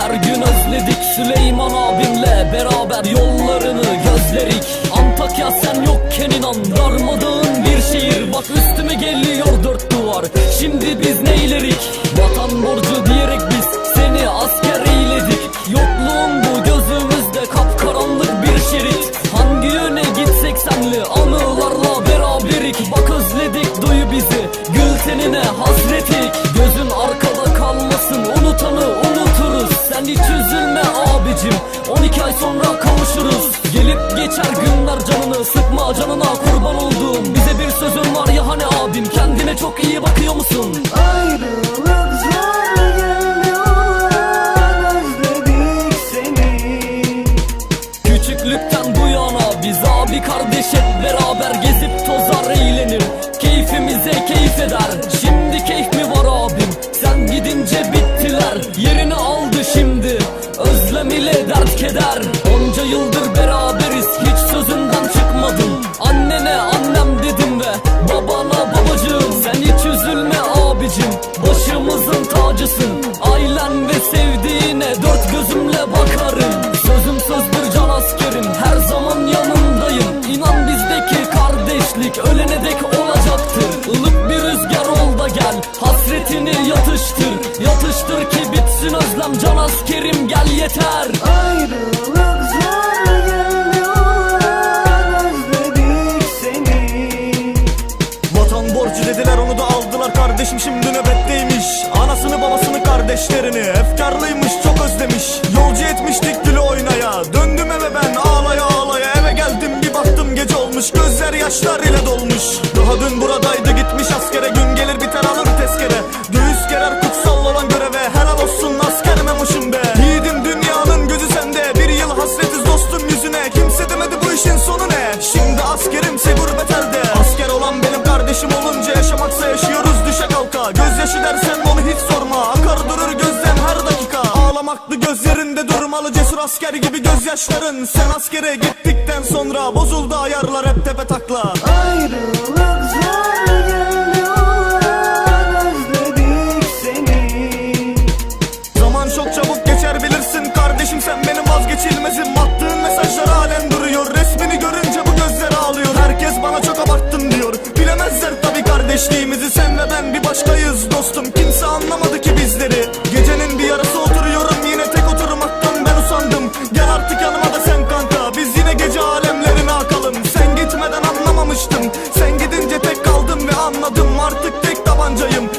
her gün özledik. Süleyman abimle beraber yollarını gözlerik Antakya sen yokken inan darmadağın bir şehir. Bak üstüme geliyor dört duvar. Şimdi biz neylerik geçer günler canını sıkma canına kurban olduğum Bize bir sözün var ya hani abim kendine çok iyi bakıyor musun? Ayrılık tacısın Ailen ve sevdiğine dört gözümle bakarım. Sözüm sözdür can askerim. Her zaman yanındayım. İnan bizdeki kardeşlik ölene dek olacaktır. Ilık bir rüzgar ol da gel. Hasretini yatıştır. Yatıştır ki bitsin özlem can askerim. Gel yeter. Ayrılık zor Vatan borcu dediler onu da aldılar kardeşim şimdi kardeşlerini efkarlıymış çok özlemiş. Yolcu etmiştik gülü oynaya. Döndüm eve ben ağlaya ağlaya. Eve geldim bir baktım gece olmuş. Gözler yaşlar ile dolmuş. Daha dün buradaydı gitmiş askere. Gün gelir biter alır tezkere. Göğüs gerer kutsal olan göreve. Helal olsun asker memoşum be. Yiğidim dünyanın gözü sende. Bir yıl hasretiz dostum yüzüne. Kimse demedi bu işin sonu ne? Şimdi askerimse gurbet elde Asker olan benim kardeşim olunca yaşamaksa yaşıyoruz düşe kalka. Gözyaşı dersen onu hiç sorma. Akar durur Ağlamaklı gözlerinde durmalı cesur asker gibi gözyaşların. Sen askere gittikten sonra bozuldu ayarlar hep tepe takla Ayrılık alalım Gel artık yanıma da sen kanka. Biz yine gece alemlerine akalım. Sen gitmeden anlamamıştım. Sen gidince tek kaldım ve anladım. Artık tek tabancayım.